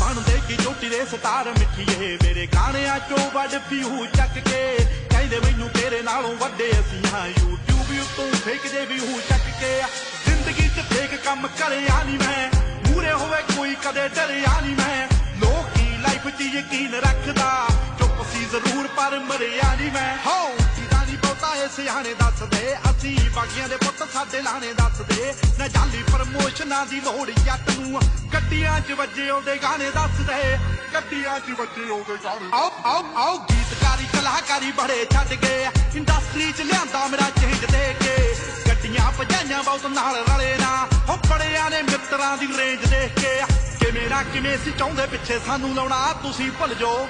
ਬਣਦੇ ਕੀ ਚੋਟੀ ਦੇ ਸਟਾਰ ਮਿੱਠੀਏ। ਮੇਰੇ ਗਾਣਿਆਂ ਚੋਂ ਵੱਡ ਫਿਊ ਚੱਕ ਕੇ। ਕਹਿੰਦੇ ਮੈਨੂੰ ਤੇਰੇ ਨਾਲੋਂ ਵੱਡੇ ਅਸੀਂ ਹਾਂ। YouTube ਉੱਤੋਂ ਫੇਕਦੇ ਵੀ ਹੂ ਚੱਕ ਕੇ। ਜ਼ਿੰਦਗੀ 'ਚ ਫੇਕ ਕੰਮ ਕਰਿਆ ਨਹੀਂ ਮੈਂ। ਮੂਰੇ ਹੋਵੇ ਕੋਈ ਕਦੇ ਡਰਿਆ ਨਹੀਂ ਮੈਂ। ਲੋਕੀ ਲਾਈਫ 'ਚ ਯਕੀਨ ਰੱਖਦਾ। ਚੁੱਪ ਸੀ ਜ਼ਰੂਰ ਪਰ ਮਰਿਆ ਨਹੀਂ ਮੈਂ। ਹੋ ਸਿਆਣੇ ਦੱਸਦੇ, ਅਸੀਂ ਬਾਗੀਆਂ ਦੇ ਪੁੱਤ ਸਾਡੇ ਲਾਣੇ ਦੱਸਦੇ। ਨਾ ਜਾਲੀ ਪ੍ਰਮੋਸ਼ਨਾਂ ਦੀ ਲੋੜ ਜੱਟ ਨੂੰ, ਗੱਡੀਆਂ 'ਚ ਵੱਜੇ ਉਹਦੇ ਗਾਣੇ ਦੱਸਦੇ। ਗੱਡੀਆਂ 'ਚ ਵੱਜੇ ਉਹਦੇ ਗਾਣੇ। ਆਓ ਆਓ ਆਓ, ਗੀਤਕਾਰੀ, ਕਲਾਕਾਰੀ ਬੜੇ ਛੱਡ ਗਏ। ਇੰਡਸਟਰੀ 'ਚ ਲਿਆਂਦਾ ਮੇਰਾ ਚੇਂਜ ਦੇ ਕੇ। ਗੱਡੀਆਂ ਭਜਾਈਆਂ ਬਹੁਤ ਨਾਲ ਰਲੇ ਨਾ। ਹੋ ਬੜਿਆਂ ਨੇ ਮਿੱਤਰਾਂ ਦੀ ਰੇਂਜ ਦੇਖ ਕੇ। ਕਿਵੇਂ ਨਾ ਕਿਵੇਂ ਸੀ ਚਾਹੁੰਦੇ ਪਿੱਛੇ ਸਾਨੂੰ ਲਾਉਣਾ, ਤੁਸੀਂ ਭੁੱਲ ਜਾਓ।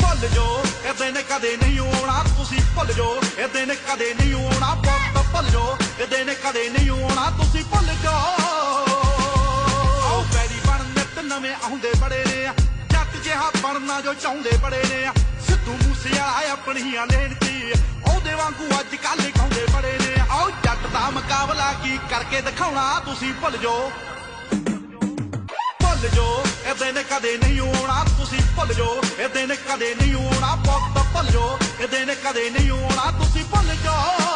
ਭੁੱਲ ਜੋ ਇਹ ਦਿਨ ਕਦੇ ਨਹੀਂ ਆਉਣਾ, ਤੁਸੀਂ ਭੁੱਲ ਜੋ ਇਹ ਦਿਨ ਕਦੇ ਨਹੀਂ ਆਉਣਾ, ਪੁੱਤ ਭੁੱਲ ਜੋ ਇਹ ਦਿਨ ਕਦੇ ਨਹੀਂ ਆਉਣਾ, ਤੁਸੀਂ ਭੁੱਲ ਜੋ ਆਓ ਬੈਰੀ ਬਣ, ਨਿਤ ਨਵੇਂ ਆਉਂਦੇ ਬੜੇ ਨੇ ਜੱਟ ਜਿਹਾ ਬਣਨਾ ਜੋ ਚਾਹੁੰਦੇ ਬੜੇ ਨੇ ਸਿੱਧੂ ਮੂਸੇ ਵਾਲਾ ਆਪਣੀਆਂ ਲੈਣ ਦੀ ਉਹਦੇ ਵਾਂਗੂ ਅੱਜ ਕੱਲ ਗਾਉਂਦੇ ਬੜੇ ਨੇ ਆਓ ਜੱਟ ਦਾ ਮੁਕਾਬਲਾ ਕੀ ਕਰਕੇ ਦਿਖਾਉਣਾ, ਤੁਸੀਂ ਭੁੱਲ ਜੋ ਭੁੱਲ ਜੋ ਇਹ ਨੇ ਕਦੇ ਨਹੀਂ ਕਦੇ ਨਹੀਂ ਆਉਣਾ ਪੁੱਤ ਭੁੱਲ ਜੋ ਇਹ ਦਿਨ ਕਦੇ ਨਹੀਂ ਆਉਣਾ ਤੁਸੀਂ ਭੁੱਲ ਜਾਓ।